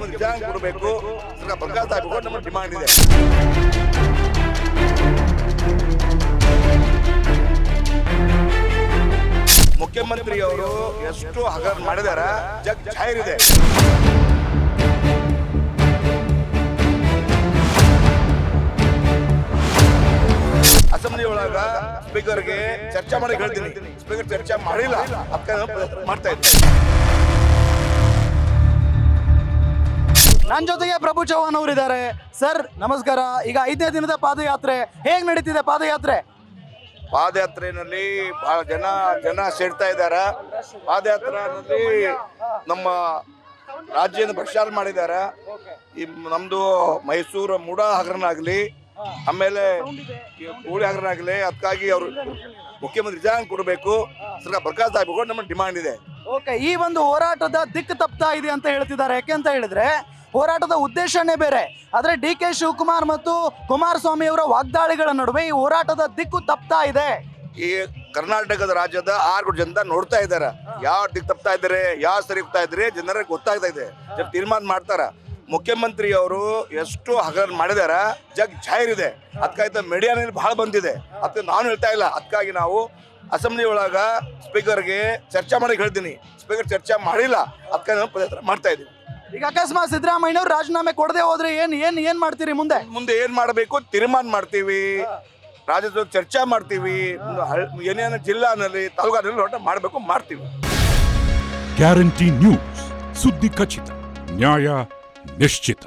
ಕೊಡಬೇಕು. ಬಂಗಾರ ಬರ್ಗಾತ ಆಗಬೇಕು ನಮ್ಮ ಡಿಮಾಂಡ್ ಇದೆ. ಮುಖ್ಯಮಂತ್ರಿ ಅವರು ಎಷ್ಟು ಹಗರಣ ಮಾಡಿದಾರ? ಜಗ್ ಜಾಹೀರ್ ಇದೆ. ಅಸೆಂಬ್ಲಿ ಒಳಗ ಸ್ಪೀಕರ್ಗೆ ಚರ್ಚೆ ಮಾಡಿ ಹೇಳ್ತೀನಿ. ಸ್ಪೀಕರ್ ಚರ್ಚೆ ಮಾಡಿಲ್ಲ. ಅದಕ್ಕೆ ಮಾಡ್ತಾ ಇದ್ದೀನಿ ನನ್ನ ಜೊತೆಗೆ ಪ್ರಭು ಚೌಹಾಣ್ ಅವರು ಇದ್ದಾರೆ ಸರ್ ನಮಸ್ಕಾರ. ಈಗ ಐದನೇ ದಿನದ ಪಾದಯಾತ್ರೆ ಹೇಗ್ ನಡೀತಿದೆ ಪಾದಯಾತ್ರೆ? ಪಾದಯಾತ್ರೆಯಲ್ಲಿ ಬಹಳ ಜನ ಜನ ಸೇರ್ತಾ ಇದ್ದಾರೆ. ಪಾದಯಾತ್ರೆಯಲ್ಲಿ ನಮ್ಮ ರಾಜ್ಯದ ಪ್ರಚಾರ ಮಾಡಿದ್ದಾರೆ. ಈ ನಮ್ದು ಮೈಸೂರು ಮೂಡ ಹಗರಣ ಆಗಲಿ ಆಮೇಲೆ ಕೋಳಿ ಆಗಲಿ ಅದಕ್ಕಾಗಿ ಅವರು ಮುಖ್ಯಮಂತ್ರಿ ರಿಜಾಯಿನ್ ಕೊಡಬೇಕು. ಸರ್ಕಾರ ಬರ್ಕಾಸ್ ಆಗಬೇಕು ನಮ್ಮ ಡಿಮಾಂಡ್ ಇದೆ. ಓಕೆ ಈ ಒಂದು ಹೋರಾಟದ ದಿಕ್ಕು ತಪ್ತಾ ಇದೆ ಅಂತ ಹೇಳ್ತಿದ್ದಾರೆ. ಯಾಕೆ ಅಂತ ಹೇಳಿದ್ರೆ ಹೋರಾಟದ ಉದ್ದೇಶನೇ ಬೇರೆ. ಆದರೆ ಡಿ ಕೆ ಶಿವಕುಮಾರ್ ಮತ್ತು ಕುಮಾರಸ್ವಾಮಿ ಅವರ ವಾಗ್ದಾಳಿಗಳ ನಡುವೆ ಈ ಹೋರಾಟದ ದಿಕ್ಕು ತಪ್ತಾ ಇದೆ. ಈ ಕರ್ನಾಟಕದ ರಾಜ್ಯದ ಆರು ಜನ ನೋಡ್ತಾ ಇದ್ದಾರೆ. ಯಾವ ದಿಕ್ಕು ತಪ್ತಾ ಇದ್ದಾರೆ, ಯಾವ ಸರಿ ಹೋಗ್ತಾ ಇದ್ದಾರೆ ಜನರಿಗೆ ಗೊತ್ತಾಗ್ತಾ ಇದೆ. ತೀರ್ಮಾನ ಮಾಡ್ತಾರ. ಮುಖ್ಯಮಂತ್ರಿ ಅವರು ಎಷ್ಟು ಹಗರಣ ಮಾಡಿದಾರ, ಜಗ್ ಜಾಹೀರ್ ಇದೆ. ಅದಕ್ಕಾಗಿ ಮೀಡಿಯಾನಲ್ಲಿ ಬಹಳ ಬಂದಿದೆ. ಅದಕ್ಕೆ ನಾನು ಹೇಳ್ತಾ ಇಲ್ಲ. ಅದಕ್ಕಾಗಿ ನಾವು ಅಸೆಂಬ್ಲಿ ಒಳಗ ಸ್ಪೀಕರ್ಗೆ ಚರ್ಚೆ ಮಾಡಿ ಹೇಳ್ತೀನಿ. ಸ್ಪೀಕರ್ ಚರ್ಚೆ ಮಾಡಿಲ್ಲ. ಅದಕ್ಕಾಗಿ ನಾವು ಪದಯಾತ್ರೆ ಮಾಡ್ತಾ ಇದ್ದೀವಿ ಈಗ ಅಕಸ್ಮಾತ್ ಸಿದ್ದರಾಮಯ್ಯವ್ರು ರಾಜೀನಾಮೆ ಕೊಡದೆ ಹೋದ್ರೆ ಏನ್ ಏನ್ ಏನ್ ಮಾಡ್ತೀರಿ ಮುಂದೆ? ಮುಂದೆ ಏನ್ ಮಾಡಬೇಕು? ತೀರ್ಮಾನ ಮಾಡ್ತೀವಿ. ರಾಜ್ಯದ ಜೊತೆ ಚರ್ಚೆ ಮಾಡ್ತೀವಿ. ಏನೇನು ಜಿಲ್ಲಾನಲ್ಲಿ ತಾಲೂಕಾನಲ್ಲಿ ಹೊರಟ ಮಾಡಬೇಕು ಮಾಡ್ತೀವಿ. Guarantee news. ಸುದ್ದಿ ಖಚಿತ ನ್ಯಾಯ ನಿಶ್ಚಿತ.